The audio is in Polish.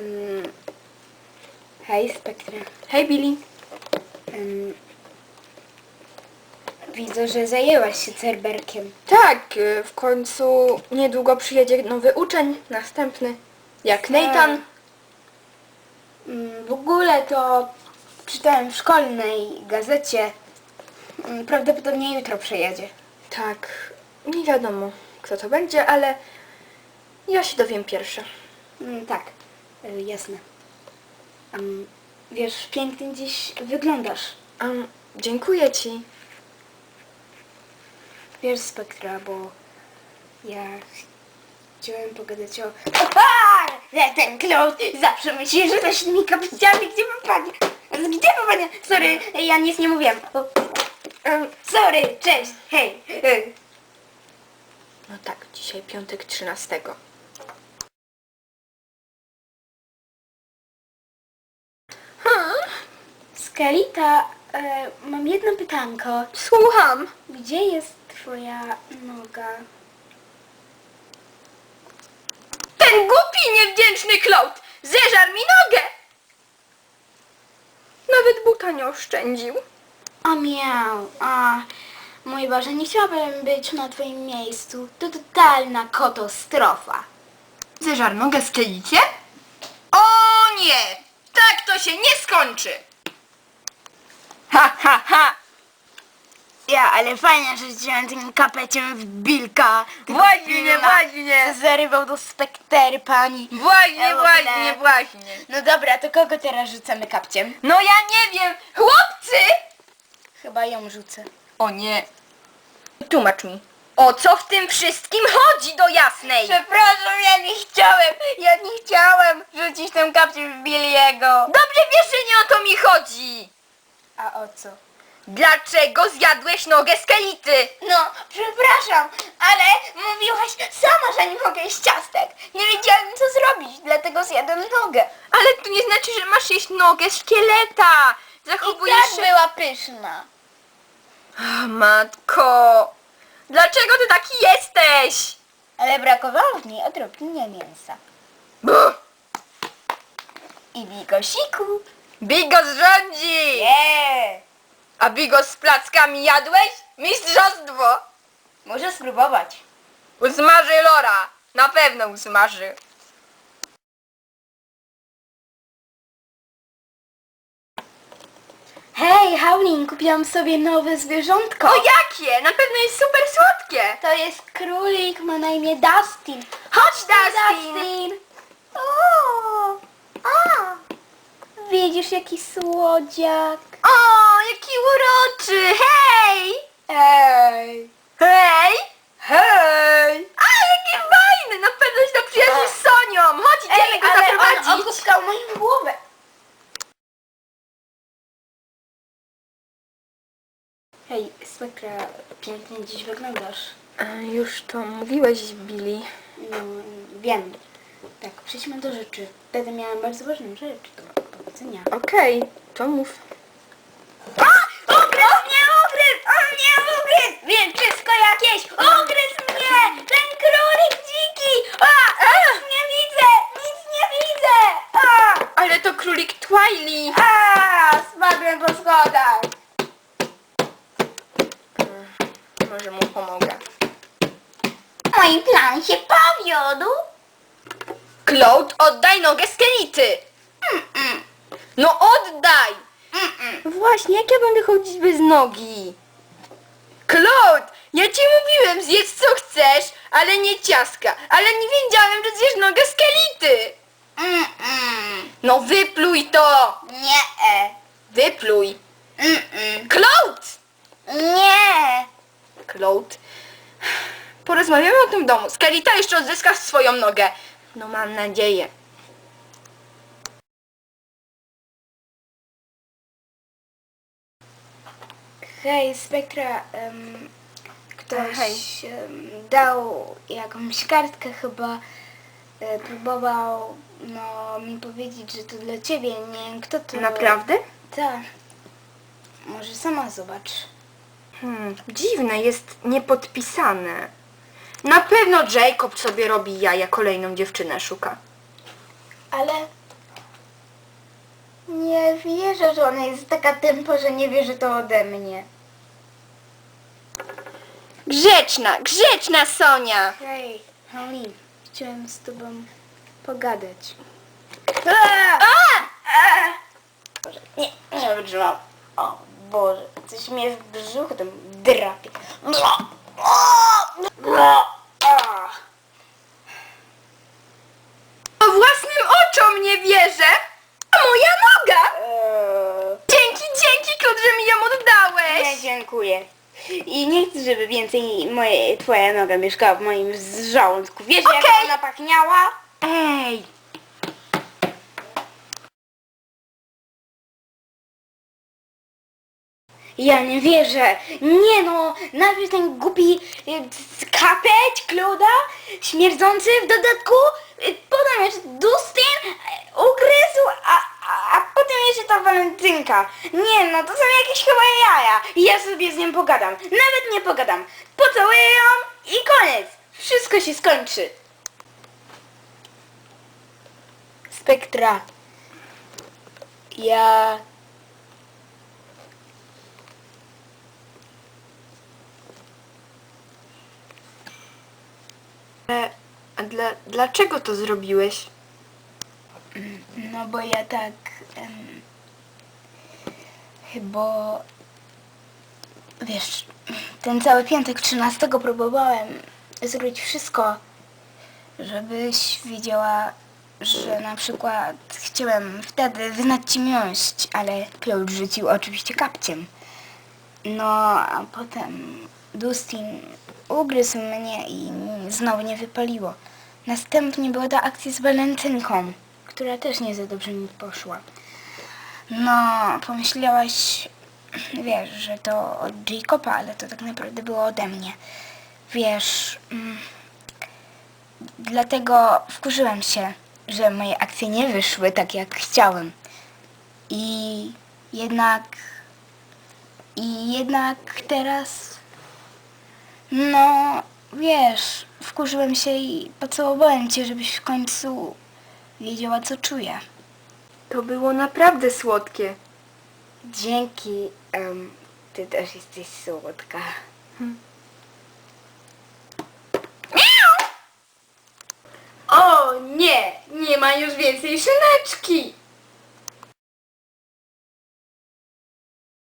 Em, hej, Spektra. Hej Billy. Em, widzę, że zajęłaś się Cerberkiem. Tak, y, w końcu niedługo przyjedzie nowy uczeń, następny. Jak Tak. Nathan. Mm, W ogóle to czytałem w szkolnej gazecie. Mm, Prawdopodobnie jutro przyjedzie. Tak, nie wiadomo kto to będzie, ale ja się dowiem pierwsza. Mm, Tak, y, jasne. Em, Wiesz, pięknie dziś wyglądasz. Um, dziękuję ci. Wiesz, Spektra, bo ja chciałem pogadać o... Aha! Że ten Claude zawsze myśli, że to tymi kapiciami, gdzie ma pani? Gdzie ma pani? Sorry, ja nic nie mówiłam. O, em, Sorry, cześć, hej. Y, No tak, dzisiaj piątek 13. Skelita, e, mam jedno pytanko. Słucham. Gdzie jest twoja noga? Ten głupi, niewdzięczny Claude zeżarł mi nogę. Nawet buta nie oszczędził. O miał, a mój Boże, nie chciałabym być na twoim miejscu. To totalna katastrofa. Zeżar nogę skleicie? O nie! Tak to się nie skończy! Ha, ha, ha! Ja, ale fajnie, że wziąłem tym kapeciem w Bilka. Właśnie, Billa, właśnie. Zarywał do spektery pani. Właśnie, Ja w właśnie, ogóle- właśnie. No dobra, to kogo teraz rzucamy kapciem? No ja nie wiem! Chłopcy! Chyba ją rzucę. O nie. Tłumacz mi. O co w tym wszystkim chodzi do jasnej? Przepraszam, ja nie chciałem, ja nie chciałem rzucić tym kapciem w Billiego. Dobrze wiesz, że nie o to mi chodzi! A o co? Dlaczego zjadłeś nogę skelity? No, przepraszam, ale mówiłaś sama, że nie mogę jeść ciastek. Nie wiedziałem co zrobić, dlatego zjadłem nogę. Ale to nie znaczy, że masz jeść nogę szkieleta! I Zachowujesz tak się... była pyszna. Ach, Matko! Dlaczego ty taki jesteś? Ale brakowało w niej odrobinę mięsa. Buh! I bigosiku. Bigos rządzi! Nie. A bigos z plackami jadłeś? Mistrzostwo! Muszę spróbować. Usmaży Lora! Na pewno usmaży. Hej, Howlin, kupiłam sobie nowe zwierzątko. O jakie? Na pewno jest super słodkie! To jest królik, ma na imię Dustin. Chodź Dustin! Dustin. A. Widzisz jaki słodziak. O, jaki uroczy! Hej! Ej. Hej! Hej! A, jaki fajny! Na pewno się to przyjaźni z Sonią! Chodź, idziemy Ej, go ale on zaprowadzić! okuskał moją głowę. Hej, Spektra, pięknie dziś wyglądasz. Już to mówiłeś, Billy. No, wiem. Tak, przejdźmy do rzeczy. Wtedy miałam bardzo ważną rzecz powiedzenia. Okej, to mów. Ugryzł mnie, ugryzł! On mnie ugryzł! Wiem, wszystko jakieś! Ugryzł mnie! Ten królik dziki! A! Nic nie widzę! Nic nie widzę! Ale to królik Twiley! A! Spadłem po schodach! Może mu pomogę. Mój plan się powiódł! Claude, oddaj nogę skelity! No oddaj! Właśnie, jak ja będę chodzić bez nogi? Claude, ja ci mówiłem, zjedz co chcesz, ale nie ciastka. Ale nie wiedziałem, że zjesz nogę skelity. Mm-mm. No wypluj to! Nie! e. Wypluj! Mm-mm. Claude! Nie! Claude. Porozmawiamy o tym domu. Skelita jeszcze odzyska swoją nogę. No mam nadzieję. Hej, Spektra, em, ktoś Hej. em, dał jakąś kartkę chyba, e, próbował no, mi powiedzieć, że to dla ciebie, nie wiem kto to... Naprawdę? Tak. Może sama zobacz. Hmm, dziwne, jest niepodpisane. Na pewno Jacob sobie robi jaja, kolejną dziewczynę szuka. Ale Nie wierzę, że ona jest taka tempo, że nie wie, że to ode mnie. Grzeczna, grzeczna Sonia! Hej, Holly, chciałem z tobą pogadać. Boże, nie, nie wytrzymam. O Boże, coś mnie w brzuchu tam drapie. O własnym oczom nie wierzę! A moja noga! Eee, Dzięki, dzięki, Klot, że mi ją oddałeś! Nie, dziękuję. I nie chcę, żeby więcej moje, twoja noga mieszkała w moim z- żołądku. Wiesz, jak Okej. ona pachniała? Ej! Ja nie wierzę. Nie no, najpierw ten głupi y, kapeć, Klauda, śmierdzący w dodatku, y, potem jeszcze Dustin y, ugryzł, a, a, a potem jeszcze ta walentynka. Nie no, to są jakieś chyba jaja. Ja sobie z nią pogadam. Nawet nie pogadam. Pocałuję ją i koniec. Wszystko się skończy. Spektra. Ja E, a dla, dlaczego to zrobiłeś? No bo ja tak... Em, chyba... Wiesz, ten cały piątek 13 próbowałem zrobić wszystko, żebyś wiedziała, że na przykład chciałem wtedy wyznać ci miłość, ale Claude rzucił oczywiście kapciem. No, a potem Dustin ugryzł mnie i znowu nie wypaliło. Następnie była ta akcja z walentynką, która też nie za dobrze mi poszła. No, pomyślałaś, wiesz, że to od Jacoba, ale to tak naprawdę było ode mnie. Wiesz, mm, dlatego wkurzyłem się, że moje akcje nie wyszły tak, jak chciałem. I jednak i jednak teraz, no wiesz, wkurzyłem się i pocałowałem cię, żebyś w końcu wiedziała, co czuję. To było naprawdę słodkie. Dzięki, em, ty też jesteś słodka. O nie! Nie ma już więcej szyneczki!